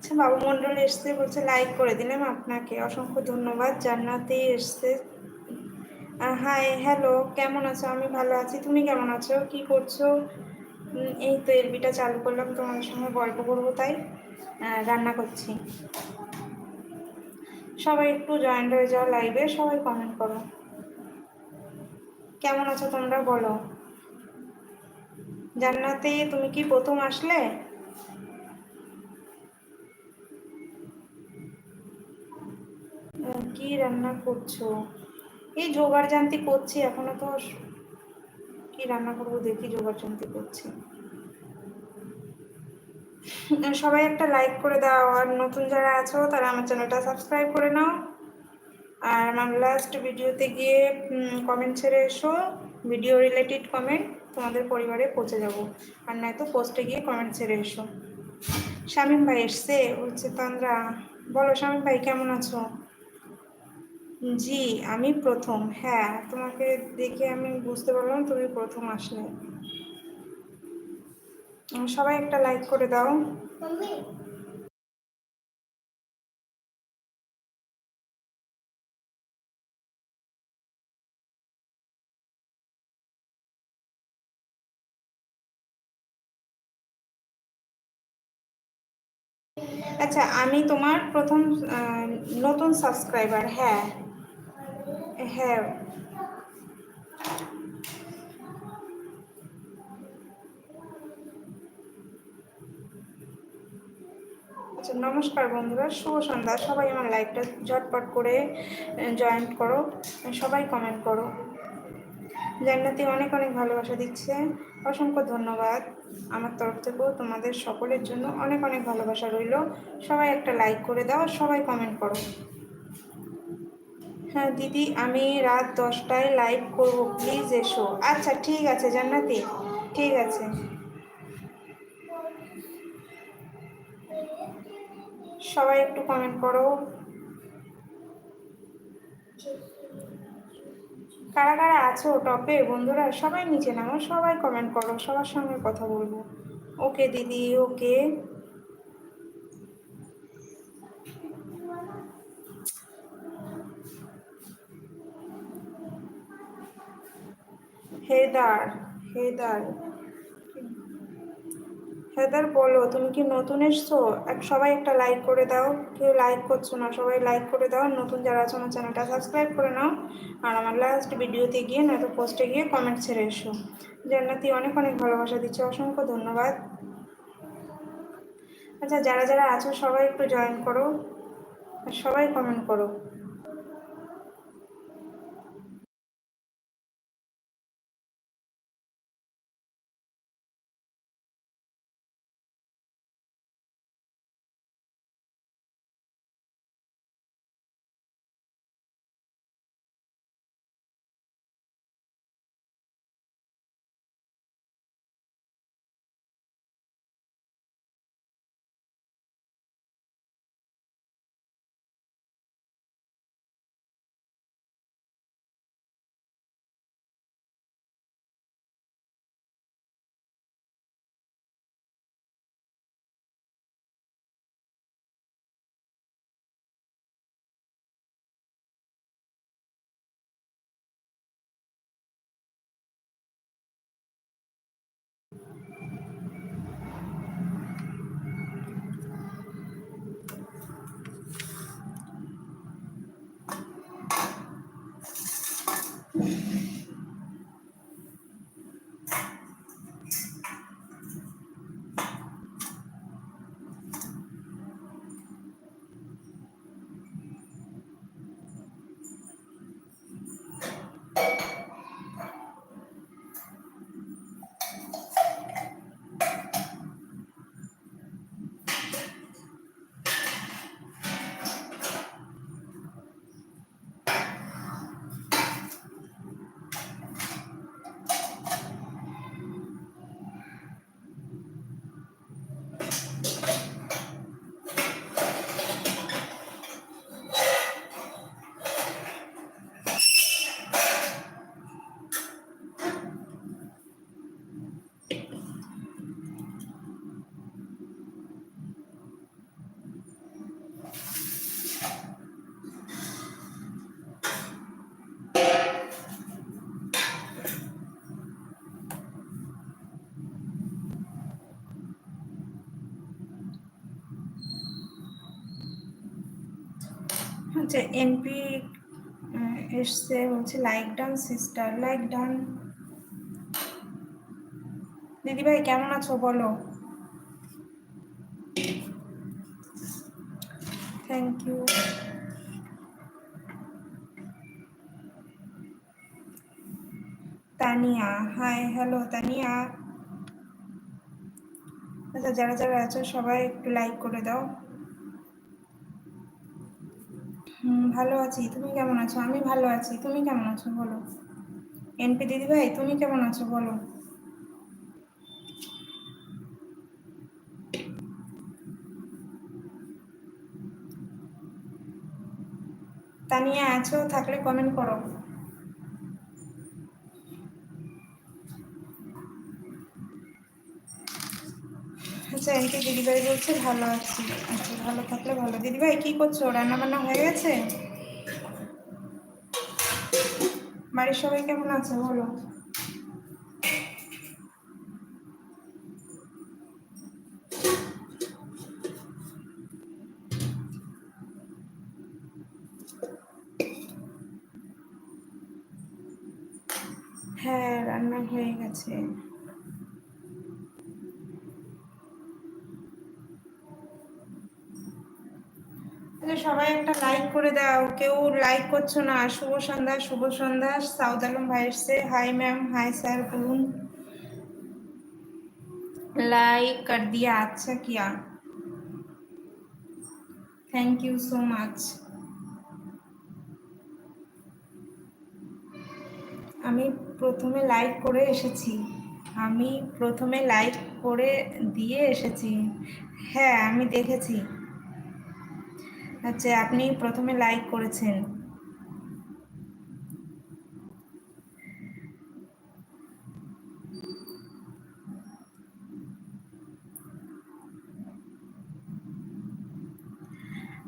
আচ্ছা বাবু মন্ডল এসছে বলছে লাইক করে দিলাম আপনাকে। অসংখ্য ধন্যবাদ জান্নাতে এসছে। হাই হ্যালো কেমন আছো? আমি ভালো আছি, তুমি কেমন আছো? কি করছ? এই তো এলবিটা চালু করলাম তোমার সঙ্গে গল্প করব তাই। রান্না করছি। সবাই একটু জয়েন্ট হয়ে যাও লাইভে সবাই কমেন্ট করো। কেমন আছো তোমরা বলো। জান্নাতে তুমি কি প্রথম আসলে? কি রান্না করছ? এই জোগাড় জানতি করছি, এখনও তো কি রান্না করব দেখি জোগাড় জানতি করছি। সবাই একটা লাইক করে দাও, আর নতুন যারা আছো তারা আমার চ্যানেলটা সাবস্ক্রাইব করে নাও। আর আমার লাস্ট ভিডিওতে গিয়ে কমেন্ট ছেড়ে এসো ভিডিও রিলেটেড কমেন্ট তোমাদের পরিবারে পৌঁছে যাব। আর নয়তো পোস্টে গিয়ে কমেন্ট ছেড়ে এসো। শামীম ভাই এসছে, বলছে, তন্দ্রা, বলো শামীম ভাই কেমন আছো? জি আমি প্রথম হ্যাঁ তোমাকে দেখে আমি বুঝতে পারলাম তুমি প্রথম আসলে। সবাই একটা লাইক করে দাও। আচ্ছা আমি তোমার প্রথম নতুন সাবস্ক্রাইবার হ্যাঁ। হ্যাঁ আচ্ছা নমস্কার বন্ধুরা, শুভ সন্ধ্যা। সবাই আমার লাইভটা ঝটপট করে জয়েন্ট করো সবাই কমেন্ট করো। জান্নাতি অনেক অনেক ভালোবাসা দিচ্ছে। অসংখ্য ধন্যবাদ। আমার তরফ থেকেও তোমাদের সকলের জন্য অনেক অনেক ভালোবাসা রইল। সবাই একটা লাইক করে দাও, সবাই কমেন্ট করো। হ্যাঁ দিদি, আমি রাত দশটায় লাইভ করব। প্লিজ এসো। আচ্ছা ঠিক আছে, জান্নাতি। ঠিক আছে। সবাই একটু কমেন্ট করো। কারা কারা আছো টপে বন্ধুরা, সবাই নিচে নামো, সবাই কমেন্ট করো, সবার সঙ্গে কথা বলব। ওকে দিদি ওকে হেদার হেদার। হেদার বলো, তুমি কি নতুন এসছো? এক, সবাই একটা লাইক করে দাও। কেউ লাইক করছ না, সবাই লাইক করে দাও। নতুন যারা আছে আমার চ্যানেলটা সাবস্ক্রাইব করে নাও। আর আমার লাস্ট ভিডিওতে গিয়ে, নয়তো পোস্টে গিয়ে কমেন্ট ছেড়ে এসো। জান্নাতি অনেক অনেক ভালোবাসা দিচ্ছে। অসংখ্য ধন্যবাদ। আচ্ছা যারা যারা আছো, সবাই একটু জয়েন করো। আর সবাই কমেন্ট করো। আচ্ছা এনপি এসছে বলছে like done sister like done দিদিভাই, কেমন আছো বলো? Thank you Tania hi hello Tania. আচ্ছা যারা যারা আছো, সবাই একটু লাইক করে দাও। ভালো আছি, তুমি কেমন আছো? আমি ভালো আছি, তুমি কেমন আছো? বলো। এনপি দিদি ভাই তুমি কেমন আছো? বলো। তানিয়া, আছো? থাকলে কমেন্ট করো। আচ্ছা এনকে দিদিভাই বলছে, ভালো আছি। আচ্ছা ভালো থাকলে ভালো। দিদিভাই, কি করছ? রান্না বান্না হয়ে গেছে? বাড়ির সবাই কেমন আছে বলো? হ্যাঁ রান্না হয়ে গেছে। সবাই একটা লাইক করে দাও। কেউ লাইক করছ না। শুভ সন্ধ্যা শুভ সন্ধ্যা। সাউদ আলম ভাই এসছে। হাই ম্যাম হাই স্যার বলুন। লাইক কর দিয়া আচ্ছা কিয়া থ্যাংক ইউ সো মাচ আমি প্রথমে লাইক করে এসেছি। আমি প্রথমে লাইক করে দিয়ে এসেছি। হ্যাঁ আমি দেখেছি। আচ্ছা আপনি প্রথমে লাইক করেছেন।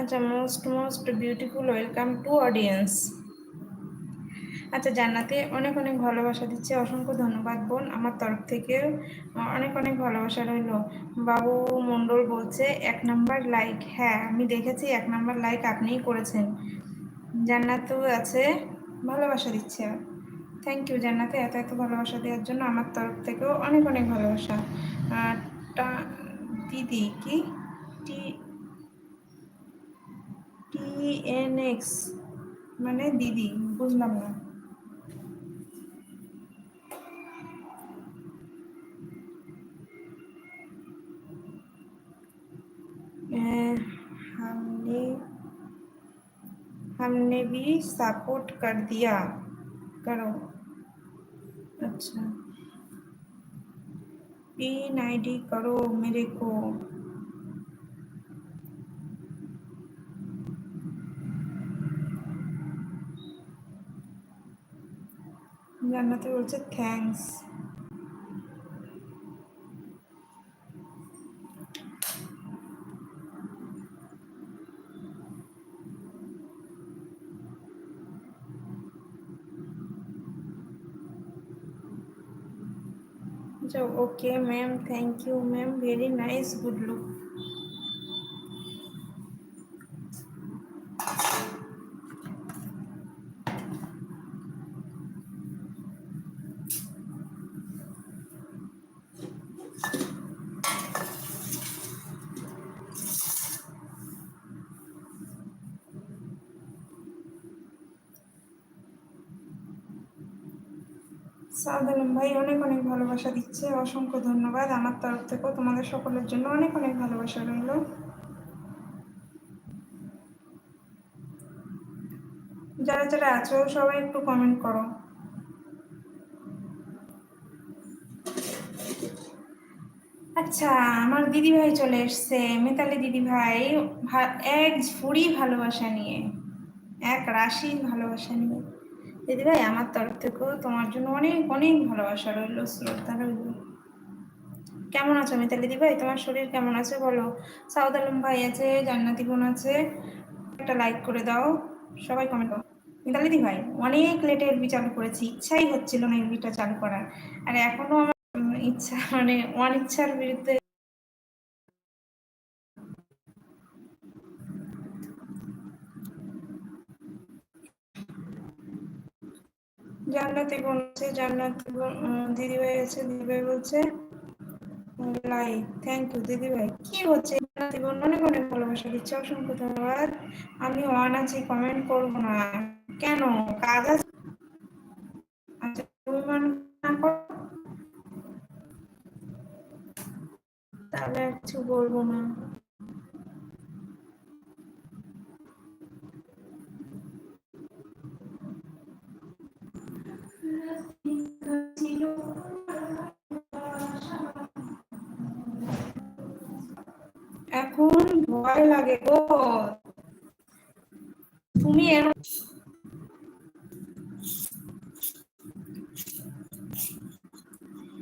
আচ্ছা most most beautiful welcome to audience আচ্ছা জান্নাতে অনেক অনেক ভালোবাসা দিচ্ছে। অসংখ্য ধন্যবাদ বোন আমার তরফ থেকে। অনেক অনেক ভালোবাসা রইল। বাবু মণ্ডল বলছে, এক নাম্বার লাইক হ্যাঁ আমি দেখেছি এক নাম্বার লাইক আপনিই করেছেন। জান্নাতও আছে, ভালোবাসা দিচ্ছে। থ্যাংক ইউ জান্নাতে এত এত ভালোবাসা দেওয়ার জন্য আমার তরফ থেকেও অনেক অনেক ভালোবাসা। দিদি কি? টি টিএনএক্স মানে দিদি, বুঝলাম না। भी सपोर्ट कर दिया करो अच्छा पिन आईडी करो मेरे को জান্নাতে বলছে thanks So, okay, ma'am. Thank you, ma'am. Very nice. Good look. Saad ভাই অনেক অনেক ভালোবাসা দিচ্ছে, অসংখ্য ধন্যবাদ। আমার তরফ থেকেও তোমাদের সকলের জন্য অনেক অনেক ভালোবাসা রইল। যারা যারা আছো, সবাই একটু কমেন্ট করো। আচ্ছা আমার দিদি ভাই চলে এসছে, মিতালি দিদি ভাই। এক ফুড়ি ভালোবাসা নিয়ে, এক রাশি ভালোবাসা নিয়ে। দিদিভাই আমার তরফ থেকেও তোমার জন্য অনেক অনেক ভালোবাসা রইল, শ্রদ্ধা রইল। কেমন আছো মিতালি দিভাই তোমার শরীর কেমন আছে বলো? সাউদ আলম ভাই আছে, জান্নাতি বোন আছে। একটা লাইক করে দাও, সবাই কমেন্ট করো। মিতালি দি ভাই, অনেক লেটে এলবি চালু করেছি, ইচ্ছাই হচ্ছিল না এলবিটা চালু করার। আর এখনও আমার ইচ্ছা মানে অনিচ্ছার বিরুদ্ধে জান্নাতি বোন আছে জান্নাতি দিদিভাই আছে দিদিভাই বলছে লাইক থ্যাংক ইউ দিদিভাই কি হচ্ছে? জান্নাতি বোন অনেক অনেক ভালোবাসা দিচ্ছে, অসংখ্য ধন্যবাদ। আমি ওয়ান আছি কমেন্ট করব না। কেন? কাজ আছে? আচ্ছা তাহলে কিছু বলব না। Baila que vos. Tu mierda.